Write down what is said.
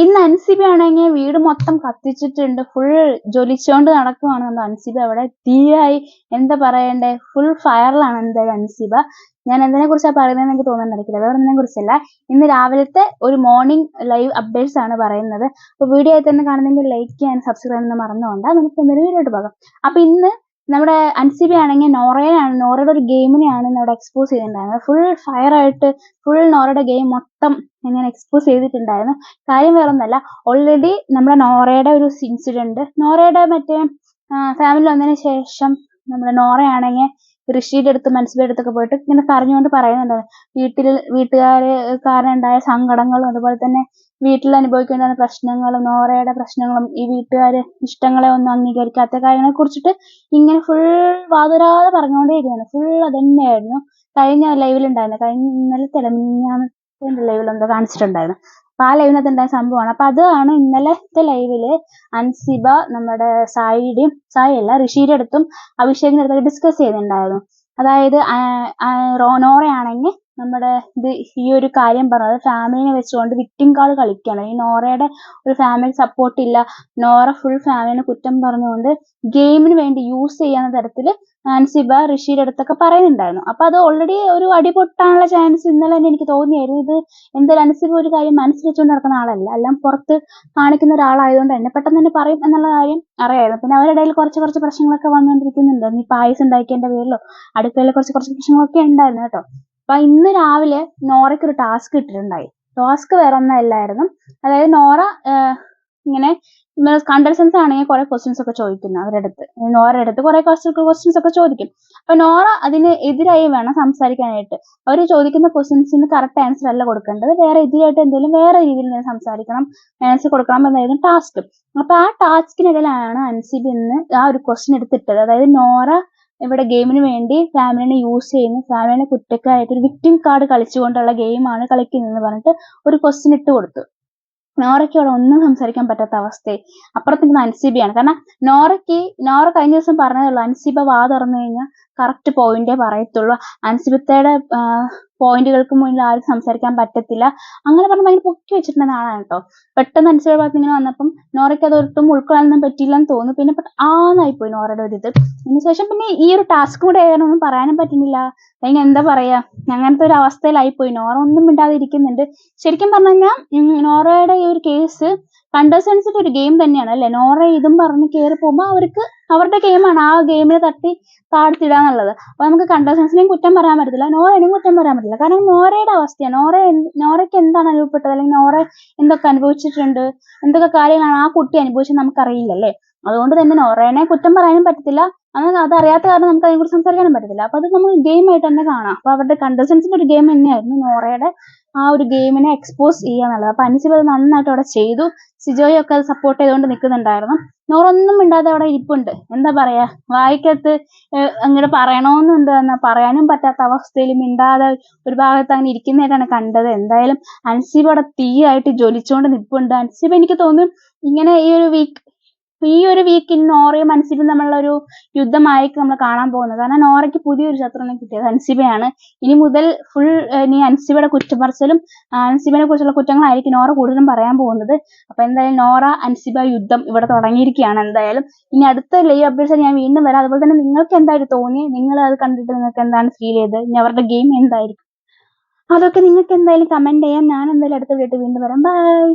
ഇന്ന് അൻസിബി ആണെങ്കിൽ വീട് മൊത്തം കത്തിച്ചിട്ടുണ്ട്. ഫുൾ ജ്വലിച്ചോണ്ട് നടക്കുവാണ് നമ്മുടെ അൻസിബ. അവിടെ തീയായി. എന്താ പറയണ്ടേ? ഫുൾ ഫയറിലാണ് എന്തായാലും അൻസിബ. ഞാൻ എന്തിനെ കുറിച്ചാണ് പറയുന്നതെന്ന് എനിക്ക് തോന്നുന്നുണ്ടായിരിക്കില്ല വേറെ ഒന്നിനെ കുറിച്ചല്ല. ഇന്ന് രാവിലത്തെ ഒരു മോർണിംഗ് ലൈവ് അപ്ഡേറ്റ്സ് ആണ് പറയുന്നത്. അപ്പോൾ വീഡിയോ ആയി തന്നെ കാണുന്നെങ്കിൽ ലൈക്ക് ചെയ്യാൻ സബ്സ്ക്രൈബ് ചെയ്യാൻ മറന്നുകൊണ്ട് നമുക്ക് എന്തൊരു വീഡിയോ പോകാം. അപ്പോൾ ഇന്ന് നമ്മുടെ അൻസിബി ആണെങ്കിൽ നോറയാണ് നോറയുടെ ഒരു ഗെയിമിനെയാണ് അവിടെ എക്സ്പോസ് ചെയ്തിട്ടുണ്ടായിരുന്നത്. ഫുൾ ഫയർ ആയിട്ട് ഫുൾ നോറയുടെ ഗെയിം മൊത്തം ഇങ്ങനെ എക്സ്പോസ് ചെയ്തിട്ടുണ്ടായിരുന്നു. കാര്യം വേറെ ഒന്നല്ല ഓൾറെഡി നമ്മുടെ നോറയുടെ ഒരു ഇൻസിഡന്റ് നോറയുടെ മറ്റേ ഫാമിലി വന്നതിന് ശേഷം നമ്മുടെ നോറയാണെങ്കിൽ ഋഷിയുടെ അടുത്ത് മനസ്സിലെ അടുത്തൊക്കെ പോയിട്ട് ഇങ്ങനെ പറഞ്ഞുകൊണ്ട് പറയുന്നുണ്ടായിരുന്നു വീട്ടിൽ വീട്ടുകാര് കാരണം ഉണ്ടായ സങ്കടങ്ങളും അതുപോലെ തന്നെ വീട്ടിൽ അനുഭവിക്കേണ്ട പ്രശ്നങ്ങളും നോറയുടെ പ്രശ്നങ്ങളും ഈ വീട്ടുകാര് ഇഷ്ടങ്ങളെ ഒന്നും അംഗീകരിക്കാത്ത കാര്യങ്ങളെ കുറിച്ചിട്ട് ഇങ്ങനെ ഫുൾ വാതുരാതെ പറഞ്ഞുകൊണ്ടേയിരിക്കുകയാണ് ഫുൾ അതന്നെയായിരുന്നു. കഴിഞ്ഞ ലൈവിൽ ഉണ്ടായിരുന്നു. കഴിഞ്ഞ ഇന്നലെ മിനിഞ്ഞാന്നത്തെ ലൈവിൽ എന്തോ കാണിച്ചിട്ടുണ്ടായിരുന്നു. അപ്പൊ ആ ലൈവിനകത്ത് ഉണ്ടായ സംഭവമാണ്. അപ്പൊ അതാണ് ഇന്നലത്തെ ലൈവിൽ അൻസിബ നമ്മുടെ സായിയുടെയും സായി അല്ല ഋഷിയുടെ അടുത്തും അഭിഷേകിന്റെ അടുത്തൊക്കെ ഡിസ്കസ് ചെയ്യുന്നുണ്ടായിരുന്നു അതായത് നോറയാണെങ്കിൽ നമ്മുടെ ഇത് ഈ ഒരു കാര്യം പറഞ്ഞത് ഫാമിലിനെ വെച്ചുകൊണ്ട് വിക്ടിം കാർഡ് കളിക്കുകയാണ് ഈ നോറയുടെ ഒരു ഫാമിലി സപ്പോർട്ട് ഇല്ല. നോറ ഫുൾ ഫാമിലിനെ കുറ്റം പറഞ്ഞുകൊണ്ട് ഗെയിമിന് വേണ്ടി യൂസ് ചെയ്യാവുന്ന തരത്തിൽ ആൻസിബ ഋഷിയുടെ അടുത്തൊക്കെ പറയുന്നുണ്ടായിരുന്നു. അപ്പൊ അത് ഓൾറെഡി ഒരു അടി പൊട്ടാനുള്ള ചാൻസ് ഇന്നലെ തന്നെ എനിക്ക് തോന്നിയായിരുന്നു. ഇത് എന്തായാലും അൻസിബ ഒരു കാര്യം മനസ്സിൽ വെച്ചുകൊണ്ട് നടക്കുന്ന ആളല്ല. എല്ലാം പുറത്ത് കാണിക്കുന്ന ഒരാളായതുകൊണ്ട് തന്നെ പെട്ടെന്ന് തന്നെ പറയും എന്നുള്ള കാര്യം അറിയായിരുന്നു. പിന്നെ അവരുടെ ഇടയിൽ കുറച്ച് കുറച്ച് പ്രശ്നങ്ങളൊക്കെ വന്നുകൊണ്ടിരിക്കുന്നുണ്ട്. നീ പായസം ഉണ്ടാക്കിയതിന്റെ പേരിലോ അടുക്കളയിൽ കുറച്ച് കുറച്ച് പ്രശ്നങ്ങളൊക്കെ ഉണ്ടായിരുന്നു കേട്ടോ. അപ്പൊ ഇന്ന് രാവിലെ നോറയ്ക്ക് ഒരു ടാസ്ക് ഇട്ടിട്ടുണ്ടായി. ടാസ്ക് വേറെ ഒന്നല്ലായിരുന്നു. അതായത് നോറ ഇങ്ങനെ കണ്ടൻസൻസ് ആണെങ്കിൽ കുറെ ക്വസ്റ്റ്യൻസ് ഒക്കെ ചോദിക്കുന്നു അവരുടെ അടുത്ത് നോറയുടെ അടുത്ത് കുറെ ക്വസ്റ്റ്യൻസ് ഒക്കെ ചോദിക്കും. അപ്പൊ നോറ അതിന് എതിരായി വേണം സംസാരിക്കാനായിട്ട്. അവർ ചോദിക്കുന്ന ക്വസ്റ്റ്യൻസിന് കറക്റ്റ് ആൻസർ അല്ല കൊടുക്കേണ്ടത്. വേറെ എതിരായിട്ട് എന്തെങ്കിലും വേറെ രീതിയിൽ സംസാരിക്കണം ആൻസർ കൊടുക്കണം എന്നായിരുന്നു ടാസ്ക് അപ്പൊ ആ ടാസ്കിനിടയിലാണ് അൻസിബ് ഇന്ന് ആ ഒരു ക്വസ്റ്റ്യൻ എടുത്തിട്ടത്. അതായത് നോറ ഇവിടെ ഗെയിമിന് വേണ്ടി ഫാമിലിനെ യൂസ് ചെയ്യുന്നു ഫാമിലിനെ കുറ്റക്കാരായിട്ട് ഒരു വിക്ടിം കാർഡ് കളിച്ചുകൊണ്ടുള്ള ഗെയിമാണ് കളിക്കുന്നതെന്ന് പറഞ്ഞിട്ട് ഒരു ക്വസ്റ്റ്യൻ ഇട്ട് കൊടുത്തു. നോറയ്ക്ക് അവിടെ ഒന്നും സംസാരിക്കാൻ പറ്റാത്ത അവസ്ഥയായി. അപ്പുറത്തേക്ക് നിൽക്കുന്ന കാരണം നോറയ്ക്ക് നോറ കഴിഞ്ഞ ദിവസം പറഞ്ഞതേ ഉള്ളൂ അൻസിബ വാ തുറന്നു കഴിഞ്ഞാൽ കറക്റ്റ് പോയിന്റേ പറയത്തുള്ളൂ. അൻസിബത്തയുടെ പോയിന്റുകൾക്ക് മുന്നിൽ ആരും സംസാരിക്കാൻ പറ്റത്തില്ല. അങ്ങനെ പറഞ്ഞ് ഭയങ്കര പൊക്കി വെച്ചിട്ടുണ്ടെന്ന ആളാണ് കേട്ടോ. പെട്ടെന്ന് അനുസരിച്ച് ഭാഗത്ത് ഇങ്ങനെ വന്നപ്പം നോറയ്ക്ക് അത് ഒട്ടും ഉൾക്കൊള്ളാനൊന്നും പറ്റിയില്ലെന്ന് തോന്നുന്നു. പിന്നെ ആന്നായി പോയി നോറയുടെ ഒരു ഇത് അതിനുശേഷം പിന്നെ ഈ ഒരു ടാസ്ക് കൂടെ ആയാലൊന്നും പറയാനും പറ്റുന്നില്ല. അല്ലെങ്കിൽ എന്താ പറയാ? അങ്ങനത്തെ ഒരു അവസ്ഥയിലായി പോയി നോറ ഒന്നും ഇരിക്കുന്നുണ്ട് ശരിക്കും പറഞ്ഞു കഴിഞ്ഞാൽ നോറയുടെ ഈ ഒരു കേസ് കണ്ടസ്റ്റൻസിന്റെ ഒരു ഗെയിം തന്നെയാണ് അല്ലെ? നോറ ഇതും പറഞ്ഞ് കയറി പോകുമ്പോൾ അവർക്ക് അവരുടെ ഗെയിമാണ് ആ ഗെയിമിൽ തട്ടി താഴ്ത്തിടാന്നുള്ളത്. അപ്പൊ നമുക്ക് കണ്ടസ്റ്റൻസിനെയും കുറ്റം പറയാൻ പറ്റത്തില്ല നോറേനെയും കുറ്റം പറയാൻ പറ്റില്ല കാരണം നോറയുടെ അവസ്ഥയാണ്. നോറ നോറയ്ക്ക് എന്താണ് അനുഭവപ്പെട്ടത്? അല്ലെങ്കിൽ നോറ എന്തൊക്കെ അനുഭവിച്ചിട്ടുണ്ട്? എന്തൊക്കെ കാര്യങ്ങളാണ് ആ കുട്ടി അനുഭവിച്ചത് നമുക്കറിയില്ലല്ലേ അതുകൊണ്ട് തന്നെ നോറേനെ കുറ്റം പറയാനും പറ്റത്തില്ല. അങ്ങനെ അതറിയാത്ത കാരണം നമുക്ക് അതിനെക്കുറിച്ച് സംസാരിക്കാനും പറ്റത്തില്ല. അപ്പൊ അത് നമ്മൾ ഗെയിം ആയിട്ട് തന്നെ കാണാം. അപ്പൊ അവരുടെ കണ്ടസ്റ്റൻസിന്റെ ഒരു ഗെയിം തന്നെയായിരുന്നു നോറയുടെ ആ ഒരു ഗെയിമിനെ എക്സ്പോസ് ചെയ്യുക എന്നുള്ളത്. അപ്പൊ അനുസരിച്ച് അത് നന്നായിട്ട് അവിടെ ചെയ്തു. സിജോയൊക്കെ അത് സപ്പോർട്ട് ചെയ്തുകൊണ്ട് നിൽക്കുന്നുണ്ടായിരുന്നു. നോറൊന്നും മിണ്ടാതെ അവിടെ ഇരിപ്പുണ്ട്. എന്താ പറയാ? വായിക്കത്ത് അങ്ങോട്ട് പറയണമെന്നുണ്ട് എന്നാ പറയാനും പറ്റാത്ത അവസ്ഥയിൽ മിണ്ടാതെ ഒരു ഭാഗത്ത് അങ്ങനെ ഇരിക്കുന്നതായിട്ടാണ് കണ്ടത്. എന്തായാലും അൻസിബ് അവിടെ തീയായിട്ട് ജ്വലിച്ചുകൊണ്ട് നിൽപ്പുണ്ട് അൻസിബ് എനിക്ക് തോന്നുന്നു ഇങ്ങനെ ഈ ഒരു വീക്ക് ഈ ഒരു വീക്കിൽ നോറയും അൻസിബും തമ്മിലുള്ള ഒരു യുദ്ധമായിരിക്കും നമ്മൾ കാണാൻ പോകുന്നത്. കാരണം നോറയ്ക്ക് പുതിയൊരു ശത്രുവിനെ കിട്ടിയത് അൻസിബയാണ് ഇനി മുതൽ ഫുൾ ഇനി അൻസിബയുടെ കുറ്റപറച്ചിലും അൻസിബിനെ കുറിച്ചുള്ള കുറ്റങ്ങളായിരിക്കും നോറ കൂടുതലും പറയാൻ പോകുന്നത്. അപ്പൊ എന്തായാലും നോറ അൻസിബ യുദ്ധം ഇവിടെ തുടങ്ങിയിരിക്കുകയാണ് എന്തായാലും. ഇനി അടുത്ത ലൈവ് അപ്ഡേറ്റ്സ് ഞാൻ വീണ്ടും വരാം. അതുപോലെ തന്നെ നിങ്ങൾക്ക് എന്തായിട്ട് തോന്നി നിങ്ങൾ അത് കണ്ടിട്ട് നിങ്ങൾക്ക് എന്താണ് ഫീൽ ചെയ്തത്? ഇനി അവരുടെ ഗെയിം എന്തായിരിക്കും? അതൊക്കെ നിങ്ങൾക്ക് എന്തായാലും കമന്റ് ചെയ്യാം. ഞാൻ എന്തായാലും അടുത്ത വീട്ടിൽ വീണ്ടും വരാം. ബൈ